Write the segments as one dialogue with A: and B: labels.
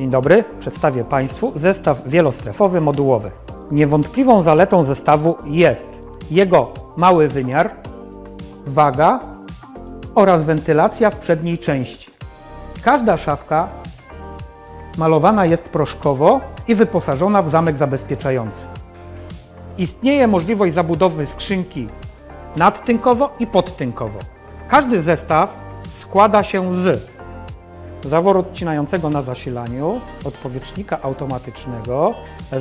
A: Dzień dobry, przedstawię Państwu zestaw wielostrefowy modułowy. Niewątpliwą zaletą zestawu jest jego mały wymiar, waga oraz wentylacja w przedniej części. Każda szafka malowana jest proszkowo i wyposażona w zamek zabezpieczający. Istnieje możliwość zabudowy skrzynki nadtynkowo i podtynkowo. Każdy zestaw składa się z zaworu odcinającego na zasilaniu, odpowietrznika automatycznego,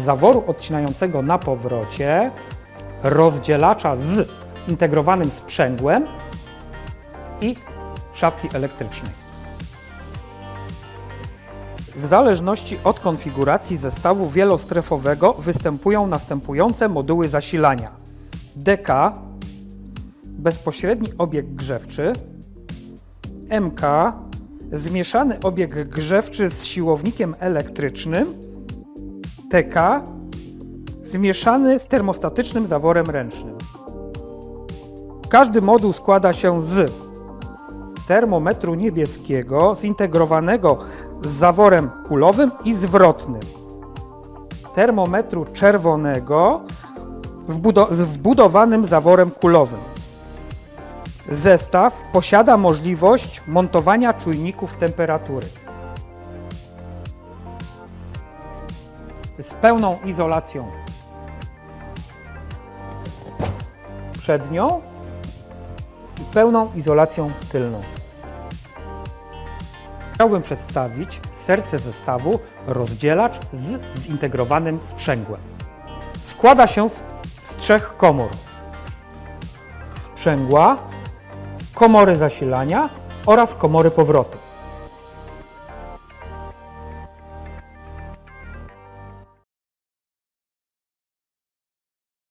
A: zaworu odcinającego na powrocie, rozdzielacza z integrowanym sprzęgłem i szafki elektrycznej. W zależności od konfiguracji zestawu wielostrefowego występują następujące moduły zasilania. DK, bezpośredni obieg grzewczy, MK, zmieszany obieg grzewczy z siłownikiem elektrycznym, TK, zmieszany z termostatycznym zaworem ręcznym. Każdy moduł składa się z termometru niebieskiego zintegrowanego z zaworem kulowym i zwrotnym, termometru czerwonego z wbudowanym zaworem kulowym. Zestaw posiada możliwość montowania czujników temperatury. Z pełną izolacją przednią i pełną izolacją tylną. Chciałbym przedstawić serce zestawu rozdzielacz z zintegrowanym sprzęgłem. Składa się z, z trzech komór. Sprzęgła, komory zasilania oraz komory powrotu.